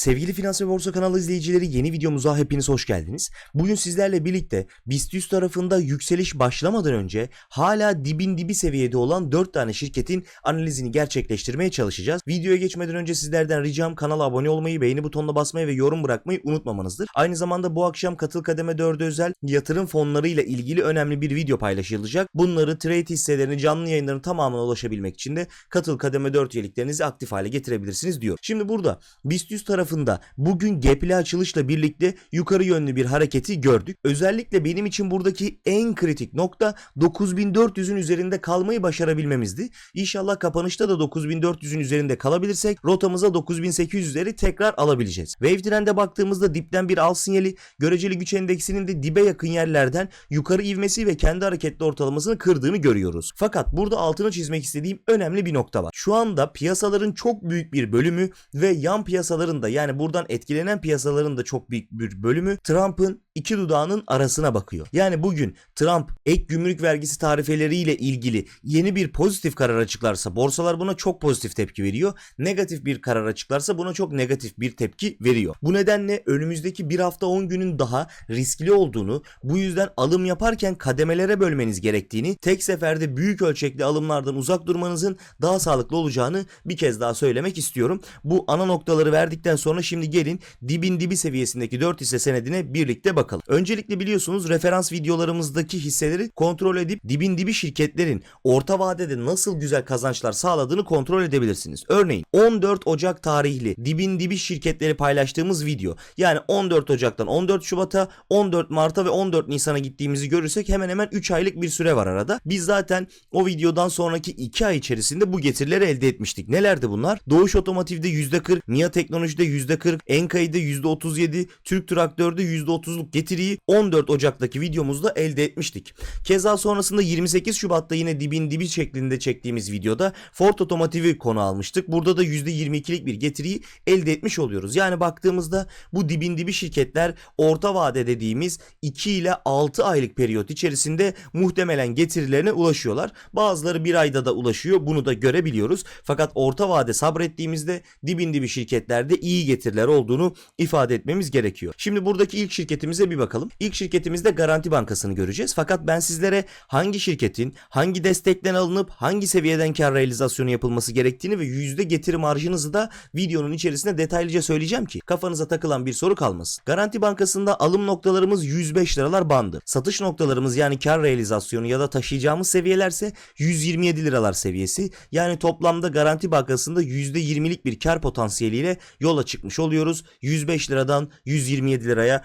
Sevgili Finans ve Borsa kanalı izleyicileri yeni videomuza hepiniz hoş geldiniz. Bugün sizlerle birlikte BIST 100 tarafında yükseliş başlamadan önce hala dibin dibi seviyede olan 4 tane şirketin analizini gerçekleştirmeye çalışacağız. Videoya geçmeden önce sizlerden ricam kanala abone olmayı, beğeni butonuna basmayı ve yorum bırakmayı unutmamanızdır. Aynı zamanda bu akşam Katıl Kademe 4'e özel yatırım fonlarıyla ilgili önemli bir video paylaşılacak. Bunları trade hisselerini canlı yayınların tamamına ulaşabilmek için de Katıl Kademe 4 üyeliklerinizi aktif hale getirebilirsiniz diyor. Şimdi burada BIST 100 tarafında bugün gapli açılışla birlikte yukarı yönlü bir hareketi gördük. Özellikle benim için buradaki en kritik nokta 9400'ün üzerinde kalmayı başarabilmemizdi. İnşallah kapanışta da 9400'ün üzerinde kalabilirsek rotamıza 9800'leri tekrar alabileceğiz. Wave trend'e baktığımızda dipten bir al sinyali, göreceli güç endeksinin de dibe yakın yerlerden yukarı ivmesi ve kendi hareketli ortalamasını kırdığını görüyoruz. Fakat burada altını çizmek istediğim önemli bir nokta var. Şu anda piyasaların çok büyük bir bölümü ve yan piyasaların da yani buradan etkilenen piyasaların da çok büyük bir bölümü Trump'ın iki dudağının arasına bakıyor. Yani bugün Trump ek gümrük vergisi tarifeleriyle ilgili yeni bir pozitif karar açıklarsa borsalar buna çok pozitif tepki veriyor. Negatif bir karar açıklarsa buna çok negatif bir tepki veriyor. Bu nedenle önümüzdeki bir hafta 10 günün daha riskli olduğunu, bu yüzden alım yaparken kademelere bölmeniz gerektiğini, tek seferde büyük ölçekli alımlardan uzak durmanızın daha sağlıklı olacağını bir kez daha söylemek istiyorum. Bu ana noktaları verdikten sonra şimdi gelin dibin dibi seviyesindeki 4 hisse senedine birlikte bakalım. Öncelikle biliyorsunuz referans videolarımızdaki hisseleri kontrol edip dibin dibi şirketlerin orta vadede nasıl güzel kazançlar sağladığını kontrol edebilirsiniz. Örneğin 14 Ocak tarihli dibin dibi şirketleri paylaştığımız video yani 14 Ocak'tan 14 Şubat'a 14 Mart'a ve 14 Nisan'a gittiğimizi görürsek hemen hemen 3 aylık bir süre var arada. Biz zaten o videodan sonraki 2 ay içerisinde bu getirileri elde etmiştik. Nelerdi bunlar? Doğuş Otomotiv'de %40, MIA Teknoloji'de %40, Enkai'de %37, Türk Traktör'de %30'luk getiriyi 14 Ocak'taki videomuzda elde etmiştik. Keza sonrasında 28 Şubat'ta yine dibin dibi şeklinde çektiğimiz videoda Ford Otomotiv'i konu almıştık. Burada da %22'lik bir getiriyi elde etmiş oluyoruz. Yani baktığımızda bu dibin dibi şirketler orta vade dediğimiz 2 ile 6 aylık periyot içerisinde muhtemelen getirilerine ulaşıyorlar. Bazıları bir ayda da ulaşıyor. Bunu da görebiliyoruz. Fakat orta vade sabrettiğimizde dibin dibi şirketlerde iyi getiriler olduğunu ifade etmemiz gerekiyor. Şimdi buradaki ilk şirketimize bir bakalım. İlk şirketimizde Garanti Bankası'nı göreceğiz. Fakat ben sizlere hangi şirketin hangi destekten alınıp hangi seviyeden kar realizasyonu yapılması gerektiğini ve yüzde getiri marjınızı da videonun içerisinde detaylıca söyleyeceğim ki kafanıza takılan bir soru kalmasın. Garanti Bankası'nda alım noktalarımız 105 liralar bandı. Satış noktalarımız yani kar realizasyonu ya da taşıyacağımız seviyelerse 127 liralar seviyesi. Yani toplamda Garanti Bankası'nda %20'lik bir kar potansiyeliyle yola çıkmış oluyoruz. 105 liradan 127 liraya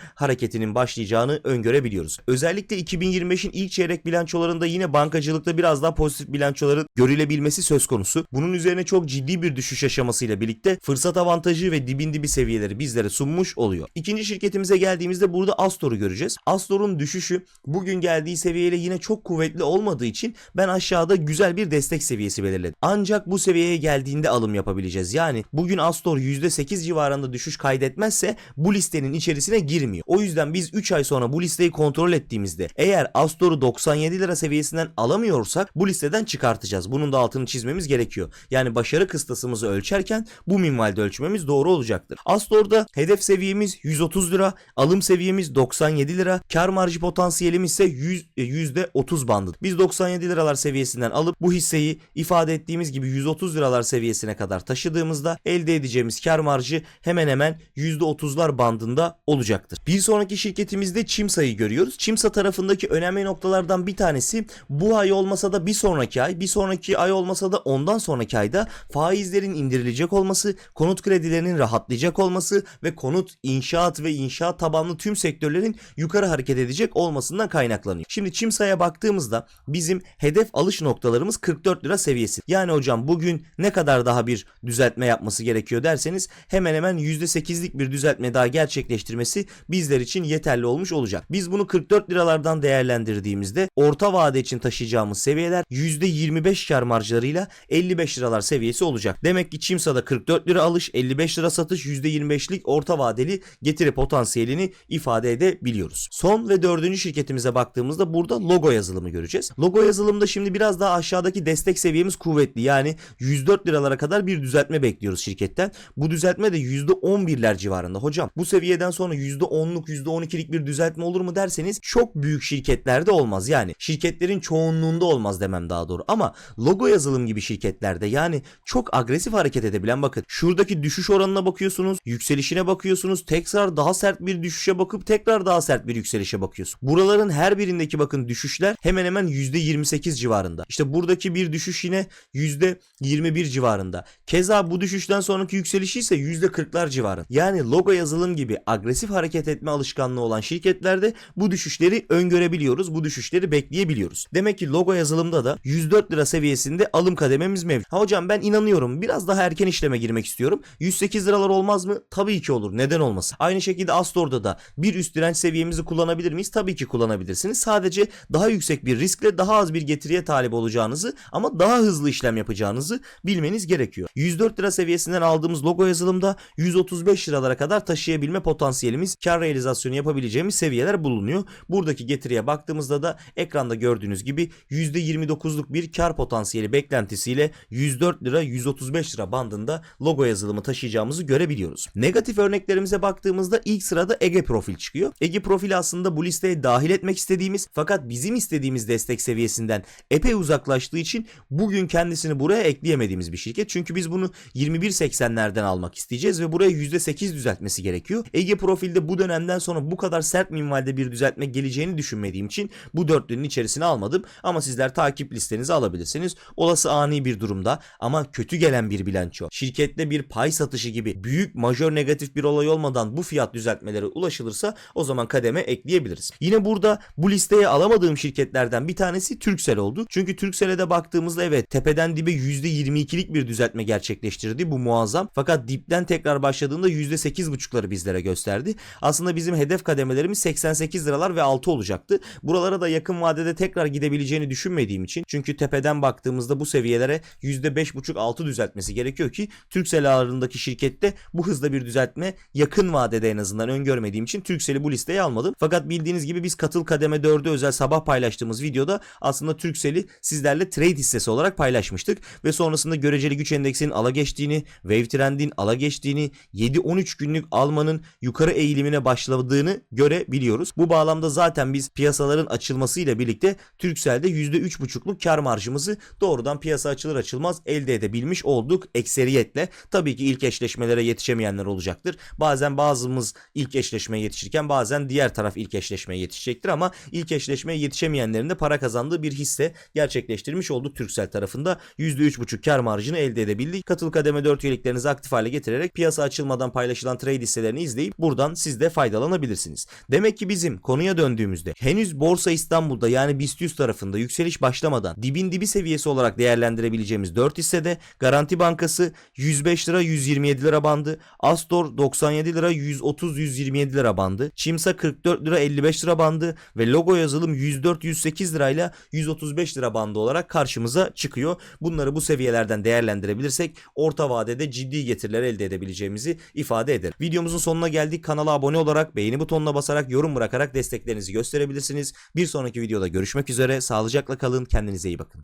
hareketinin başlayacağını öngörebiliyoruz. Özellikle 2025'in ilk çeyrek bilançolarında yine bankacılıkta biraz daha pozitif bilançoların görülebilmesi söz konusu. Bunun üzerine çok ciddi bir düşüş aşamasıyla birlikte fırsat avantajı ve dibin dibi seviyeleri bizlere sunmuş oluyor. İkinci şirketimize geldiğimizde burada Astor'u göreceğiz. Astor'un düşüşü bugün geldiği seviyeyle yine çok kuvvetli olmadığı için ben aşağıda güzel bir destek seviyesi belirledim. Ancak bu seviyeye geldiğinde alım yapabileceğiz. Yani bugün Astor %8 civarında düşüş kaydetmezse bu listenin içerisine girmiyor. O yüzden biz 3 ay sonra bu listeyi kontrol ettiğimizde eğer Astor'u 97 lira seviyesinden alamıyorsak bu listeden çıkartacağız. Bunun da altını çizmemiz gerekiyor. Yani başarı kıstasımızı ölçerken bu minvalde ölçmemiz doğru olacaktır. Astor'da hedef seviyemiz 130 lira, alım seviyemiz 97 lira, kar marjı potansiyelimiz ise 100, e, %30 bandı. Biz 97 liralar seviyesinden alıp bu hisseyi ifade ettiğimiz gibi 130 liralar seviyesine kadar taşıdığımızda elde edeceğimiz kar marjı hemen hemen %30'lar bandında olacaktır. Bir sonraki şirketimizde Çimsa'yı görüyoruz. Çimsa tarafındaki önemli noktalardan bir tanesi bu ay olmasa da bir sonraki ay, bir sonraki ay olmasa da ondan sonraki ayda faizlerin indirilecek olması, konut kredilerinin rahatlayacak olması ve konut, inşaat ve inşaat tabanlı tüm sektörlerin yukarı hareket edecek olmasından kaynaklanıyor. Şimdi Çimsa'ya baktığımızda bizim hedef alış noktalarımız 44 lira seviyesi. Yani hocam bugün ne kadar daha bir düzeltme yapması gerekiyor derseniz hemen hemen %8'lik bir düzeltme daha gerçekleştirmesi bizler için yeterli olmuş olacak. Biz bunu 44 liralardan değerlendirdiğimizde orta vade için taşıyacağımız seviyeler %25 kar marjlarıyla 55 liralar seviyesi olacak. Demek ki Çimsa'da 44 lira alış, 55 lira satış, %25'lik orta vadeli getiri potansiyelini ifade edebiliyoruz. Son ve dördüncü şirketimize baktığımızda burada logo yazılımı göreceğiz. Logo yazılımda şimdi biraz daha aşağıdaki destek seviyemiz kuvvetli. Yani 104 liralara kadar bir düzeltme bekliyoruz şirketten. Bu düzeltme de %11'ler civarında. Hocam bu seviyeden sonra %10'luk %12'lik bir düzeltme olur mu derseniz çok büyük şirketlerde olmaz. Yani şirketlerin çoğunluğunda olmaz demem daha doğru. Ama logo yazılım gibi şirketlerde yani çok agresif hareket edebilen bakın şuradaki düşüş oranına bakıyorsunuz, yükselişine bakıyorsunuz, tekrar daha sert bir düşüşe bakıp tekrar daha sert bir yükselişe bakıyorsun. Buraların her birindeki bakın düşüşler hemen hemen %28 civarında. İşte buradaki bir düşüş yine %21 civarında. Keza bu düşüşten sonraki yükselişi ise %40'lar civarında. Yani logo yazılım gibi agresif hareket etme alışkanlığı olan şirketlerde bu düşüşleri öngörebiliyoruz. Bu düşüşleri bekleyebiliyoruz. Demek ki logo yazılımda da 104 lira seviyesinde alım kadememiz mevcut. Ha hocam ben inanıyorum. Biraz daha erken işleme girmek istiyorum. 108 liralar olmaz mı? Tabii ki olur. Neden olmasın? Aynı şekilde Astor'da da bir üst direnç seviyemizi kullanabilir miyiz? Tabii ki kullanabilirsiniz. Sadece daha yüksek bir riskle daha az bir getiriye talip olacağınızı ama daha hızlı işlem yapacağınızı bilmeniz gerekiyor. 104 lira seviyesinden aldığımız logo yazılımda 135 liralara kadar taşıyabilme potansiyelimiz, kar realizasyonu yapabileceğimiz seviyeler bulunuyor. Buradaki getiriye baktığımızda da ekranda gördüğünüz gibi %29'luk bir kar potansiyeli beklentisiyle 104 lira 135 lira bandında logo yazılımı taşıyacağımızı görebiliyoruz. Negatif örneklerimize baktığımızda ilk sırada Ege Profil çıkıyor. Ege Profil aslında bu listeye dahil etmek istediğimiz fakat bizim istediğimiz destek seviyesinden epey uzaklaştığı için bugün kendisini buraya ekleyemediğimiz bir şirket. Çünkü biz bunu 21.80'lerden almak isteyeceğiz ve buraya %8 düzeltmesi gerekiyor. Ege Profil'de bu dönemden sonra bu kadar sert minvalde bir düzeltme geleceğini düşünmediğim için bu dörtlünün içerisine almadım. Ama sizler takip listenizi alabilirsiniz. Olası ani bir durumda ama kötü gelen bir bilanço, şirkette bir pay satışı gibi büyük majör negatif bir olay olmadan bu fiyat düzeltmeleri ulaşılırsa o zaman kademe ekleyebiliriz. Yine burada bu listeye alamadığım şirketlerden bir tanesi Turkcell oldu. Çünkü Turkcell'e de baktığımızda evet tepeden dibe %22'lik bir düzeltme gerçekleştirdi. Bu muazzam. Fakat dipten tekrar başladığında %8,5'ları bizlere gösterdi. Aslında bizim hedef kademelerimiz 88 liralar ve 6 olacaktı. Buralara da yakın vadede tekrar gidebileceğini düşünmediğim için çünkü tepeden baktığımızda bu seviyelere %5,5-6 düzeltmesi gerekiyor ki Turkcell ağırlığındaki şirkette bu hızda bir düzeltme yakın vadede en azından öngörmediğim için Turkcell'i bu listeye almadım. Fakat bildiğiniz gibi biz katıl kademe 4'ü özel sabah paylaştığımız videoda aslında Turkcell'i sizlerle trade hissesi olarak paylaşmıştık ve sonrasında göreceli güç endeksinin ala geçtiğini, Wave Trend'in ala geçtiğini, 7-13 günlük almanın yukarı eğilimine başladığını görebiliyoruz. Bu bağlamda zaten biz piyasaların açılmasıyla birlikte Turkcell'de %3,5'luk kar marjımızı doğrudan piyasa açılır açılmaz elde edebilmiş olduk ekseriyetle. Tabii ki ilk eşleşmelere yetişemeyenler olacaktır. Bazen bazımız ilk eşleşmeye yetişirken bazen diğer taraf ilk eşleşmeye yetişecektir ama ilk eşleşmeye yetişemeyenlerin de para kazandığı bir hisse gerçekleştirmiş olduk Turkcell tarafında. %3,5 kar marjını elde edebildik. Katıl kademe 4 üyeliklerinizi aktif hale getirerek piyasa açılmadan paylaşılan trade hisselerini izleyip buradan siz de faydalanabilirsiniz. Demek ki bizim konuya döndüğümüzde henüz Borsa İstanbul'da yani BIST 100 tarafında yükseliş başlamadan dibin dibi seviyesi olarak değerlendirebileceğimiz 4 hissede Garanti Bankası 105 lira 127 lira bandı, Astor 97 lira 130 127 lira bandı, Çimsa 44 lira 55 lira bandı ve logo yazılım 104 108 lirayla 135 lira bandı olarak karşımıza çıkıyor. Bunları bu seviyelerden değerlendirebilirsek orta vadede ciddi getiriler elde edebileceğimizi ifade eder. Videomuzun sonuna geldik. Kanala abone olarak, beğeni butonuna basarak yorum bırakarak desteklerinizi gösterebilirsiniz. Bir sonraki videoda görüşmek üzere. Sağlıcakla kalın. Kendinize iyi bakın.